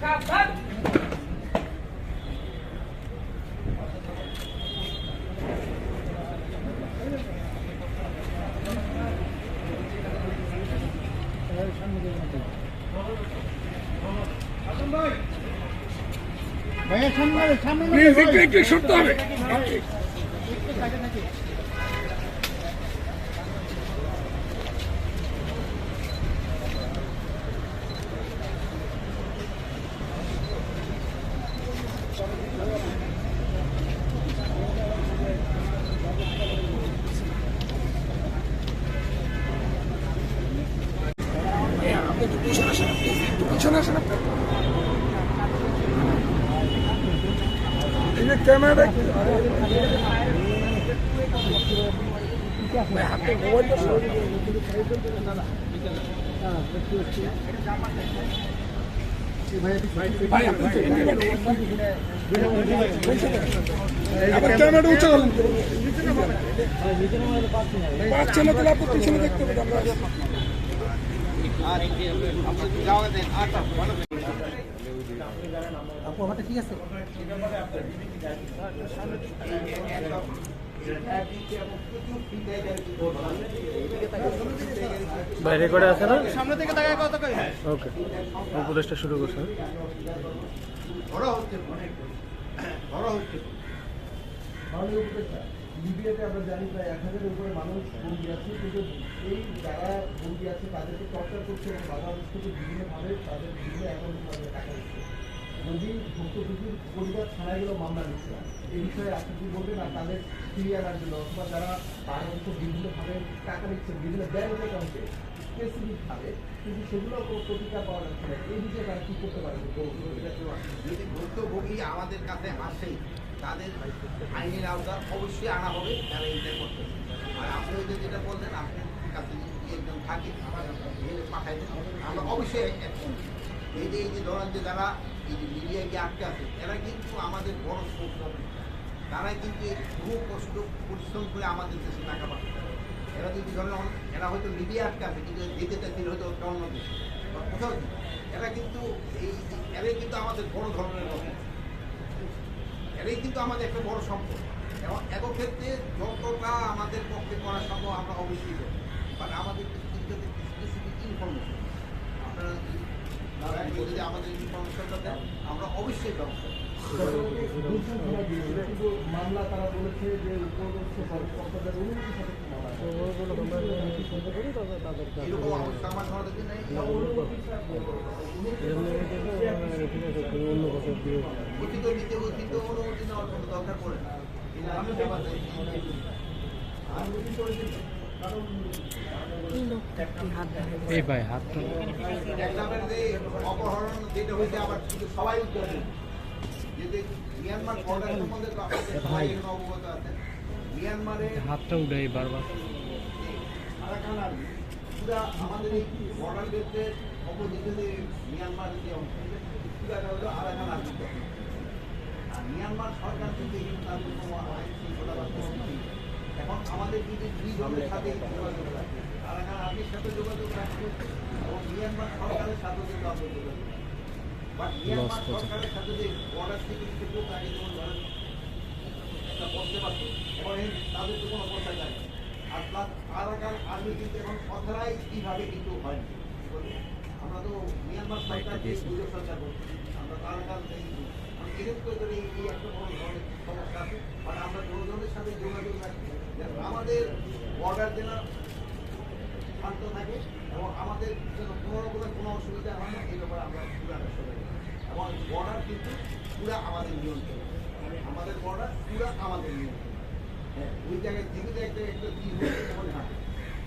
Kapal! ভাইয়া সামনে সামনে একটু সরতে হবে একটু পিছনে আসেন please, একটু পিছনে আসেন আপনি। এই যে ক্যামেরাটা হাতে মোবাইলটা সরান। ভাই, আপনি তো এখানে বসে- আবার ক্যামেরাটা উঁচু করেন পাচ্ছে না তাহলে আপনি পিছনে দেখতে পাবেন আমরা আপু আমারটা ঠিক আছে বাইরে করে আছে না? সামনে থেকে তাকায় কত কই ওকে উপদেশটা শুরু করছে। ধরা হচ্ছে ধরা হচ্ছে। মাননীয় উপদেষ্টা লিবিয়াতে আমরা জানি প্রায় এক হাজারের উপরে মানুষ বন্দী আছে, কিন্তু এই যারা বন্দী আছে তাদেরকে টর্চার করছে এবং বাংলাদেশ থেকে বিভিন্নভাবে তাদের বিভিন্ন অ্যাকাউন্টে তাদের টাকা দিচ্ছে। যদি ভুক্তভোগীর পরিবার ছাড়াইগুলো মামলা নিচ্ছে। এই বিষয়ে আপনি কি বলবেন আর তাদের ফিরিয়ে আনার জন্য অথবা যারা বাংলাদেশে বিভিন্নভাবে টাকা দিচ্ছে বিভিন্ন ব্যাংক অ্যাকাউন্টে স্পেসিফিকভাবে কিন্তু সেগুলো কোনো প্রতিকার পাওয়া যাচ্ছে না। এই বিষয়ে তারা কি করতে পারে? যদি ভুক্তভোগী আমাদের কাছে আসে তাদের আইনের আওতা অবশ্যই আনা হবে তারা এইটা করতে। আর আপনি যে যেটা বললেন আপনার কাছে যদি একজন থাকে পাঠাই আমরা অবশ্যই এই যে এই যে ধরেন যে যারা এই যে মিডিয়ায় গিয়ে আটকে আছে, এরা কিন্তু আমাদের বড় হবে তারাই কিন্তু বহু কষ্ট, পরিশ্রম করে আমাদের দেশে টাকা পাঠায় এরা যদি ধরেন, এরা হয়তো মিডিয়া আটকে আছে, কিন্তু যেতে চাইছিল হয়তো অন্য দেশে। বা কোথাও এরা কিন্তু এই এরাই কিন্তু আমাদের বড় ধরনের কথা এটাই কিন্তু আমাদের একটা বড় সম্পদ। এবং একক্ষেত্রে যতটা আমাদের পক্ষে করা সম্ভব আমরা অবশ্যই করব বাট আমাদের কিন্তু স্পেসিফিক ইনফরমেশন আপনারা যদি যদি আমাদের ইনফরমেশনটা দেন আমরা অবশ্যই ব্যবস্থা মামলা তারা বলেছে আমার কারণ এই ভাই হাতটা অপহরণ যেটা হয়েছে আবার সবাই হাতটা উঠাই বারবার আমাদের এই বর্ডার বেল্টের অপোজিশনে মিয়ানমার যে অংশ আর্মি আর মিয়ানমার সরকার কিন্তু এখানে কোনো আইন শৃঙ্খলা বা কোনো কিছু নেই। এখন আমাদের কিন্তু দুই দলের সাথে যোগাযোগ রাখবে আরাকান আর্মির সাথে যোগাযোগ রাখবে এবং মিয়ানমার সরকারের সাথে কিন্তু যোগাযোগ রাখব যেন আমাদের বর্ডার যেন শান্ত থাকে এবং আমাদের যেন কোনো রকমের কোনো অসুবিধা হয় না, এই ব্যাপারে আমরা পুরো সবাই এবং বর্ডার কিন্তু পুরো আমাদের নিয়ন্ত্রণ। আমাদের বর্ডার পুরো আমাদের নিয়ন্ত্রণ। হ্যাঁ ওই জায়গায় যেগুলো একটা একটা হয়েছে তখন হ্যাঁ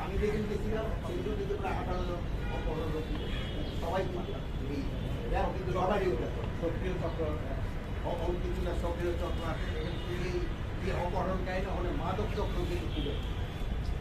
আমি যেদিন গেছিলাম সেগুলো কিন্তু প্রায় আঠারো জন পনেরো জন সবাই কিন্তু সবারই ওটা সক্রিয় চক্র অ- অ- কিছুটা সক্রিয় চক্র আছে। যে অপহরণকারীরা অনেক মাদক চক্র কিন্তু অনেক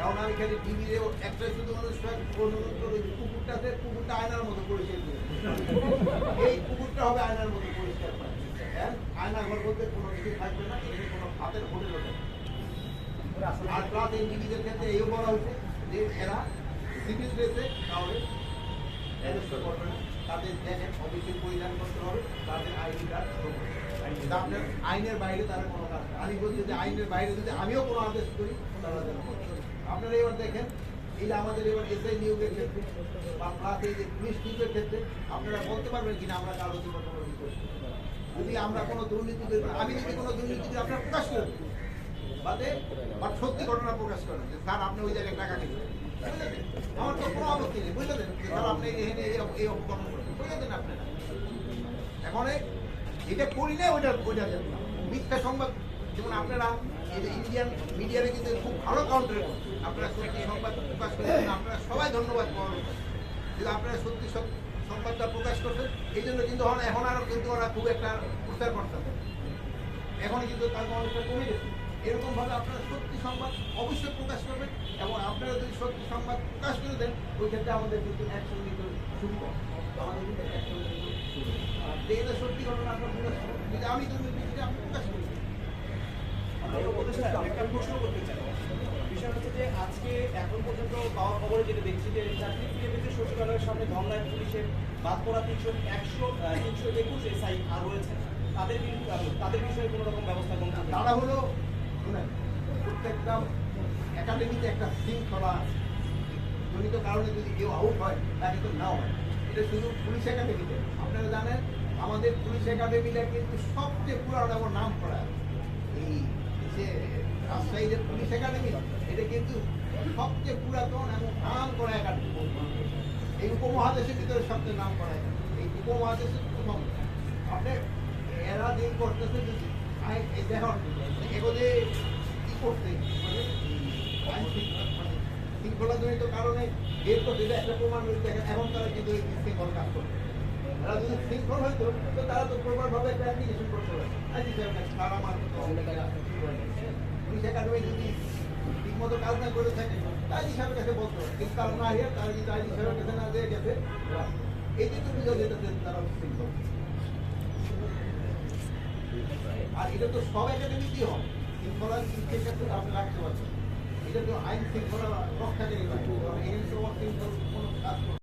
কারণ আমি খালি টিভিতে একটা শুধু মানুষ অনুরোধ করি কুকুরটাতে কুকুরটা আয়নার মতো পরিষ্কার এই কুকুরটা হবে আয়নার মতো পরিষ্কার করা। হ্যাঁ? আয়নাঘর বলতে কোনো কিছু থাকবে না কোনো হাতের হোটেল হবে আর প্লাস এই নিজেদের ক্ষেত্রে এইও বলা হয়েছে যে এরা সিভিল ড্রেসে কাউরে না। তাদের দেখেন অফিসে পরিধান করতে হবে, তাদের আইডি কার্ড আপনার আইনের বাইরে তারা কোনো কাজ আমি বলছি যে আইনের বাইরে যদি আমিও কোনো আদেশ করি তারা যেন। আপনারা এবার দেখেন এই আমাদের এবার এসআই নিয়োগের ক্ষেত্রে বা প্লাস এই যে পুলিশ নিয়োগের ক্ষেত্রে আপনারা বলতে পারবেন কিনা, আমরা কারও জীবন করছি যদি আমরা কোনো দুর্নীতি আমি যদি কোনো দুর্নীতি করি, আপনারা প্রকাশ করবেন বাদে বা সত্যি ঘটনা প্রকাশ করেন যে, স্যার, আপনি ওই জায়গায় টাকা নিচ্ছেন আমার তো কোনো আপত্তি নেই, বুঝলেন? যে, স্যার, আপনি এখানে এই অপকর্ম করছেন বুঝলেন আপনারা? এখন এটা করি না ওইটা ওইটা মিথ্যা সংবাদ যেমন আপনারা ইন্ডিয়ান মিডিয়ারে কিন্তু খুব ভালো কাউন্টার আপনারা সত্যি সংবাদ প্রকাশ করেছেন, আপনারা সবাই ধন্যবাদ পাওয়ার। যে আপনারা সত্যি সব সংবাদটা প্রকাশ করছেন, এই জন্য কিন্তু এখন আরও কিন্তু ওরা খুব একটা প্রচার করতেছে এখন কিন্তু তার অনেকটা কমে গেছে। এরকম ভাবে আপনারা সত্যি সংবাদ অবশ্যই প্রকাশ করবেন এবং আপনারা যদি সত্যি সংবাদ প্রকাশ করে দেন, ওই ক্ষেত্রে আমাদের কিন্তু অ্যাকশন নিতে করে আমাদের কিন্তু অ্যাকশন এটা সত্যি ঘটনা আপনার প্রকাশ করবেন যদি আমি তুমি বিষয়টা আপনি প্রকাশ করি আমরা উপদেষ্টা একটা প্রশ্ন করতে চাই বিষয় হচ্ছে যে আজকে এখন পর্যন্ত পাওয়া খবরে যেটা দেখছি যে চাকরি ফিরে পেতে সচিবালয়ের সামনে ধর্নায় পুলিশের বাদ পড়া তিনশো, একশো তিনশো একুশ এসআই আর রয়েছে। তাদের তাদের বিষয়ে কোনো রকম ব্যবস্থা গ্রহণ তারা হলো প্রত্যেকটা একাডেমিতে একটা শৃঙ্খলা। জনিত কারণে যদি কেউ আউট হয়, তাকে তো নাও হয়। এটা শুধু পুলিশ একাডেমিতে আপনারা জানেন, আমাদের পুলিশ একাডেমিটা কিন্তু সবচেয়ে পুরানো নাম করা এই যে রাজশাহীদের পুলিশ একাডেমি এটা কিন্তু সবচেয়ে পুরাতন এবং নাম করা একাডেমি এই উপমহাদেশের ভিতরে সবচেয়ে নাম করা এই উপমহাদেশের প্রথম আপনি এরা যে করতেছে দেখুন এগোতে কি করতে? মানে মানে শৃঙ্খলাজনিত কারণে করতে এটা একটা প্রমাণ রয়েছে এখন তারা কিন্তু এই শৃঙ্খল কাজ করছে। তারা শৃঙ্খল তো প্রপারভাবে একটা অ্যাপ্লিকেশন করতে পারে তারা টাকা পুলিশ একাডেমি যদি ঠিক কাজ না করে থাকে আইজি সাহেবের কাছে বলতে হবে। কিন্তু তারা না হিয়ার তারা যদি আইজি সাহেবের কাছে না দিয়ে গেছে এই যে তুমি যদি এটা তারা শৃঙ্খল। আর এটা তো সব একাডেমিতেই হয়। শৃঙ্খলার ক্ষেত্রে আপনি রাখতে পারছেন। এটা তো আইন শৃঙ্খলা রক্ষাকারী নয় এখানে তো কোনো কাজ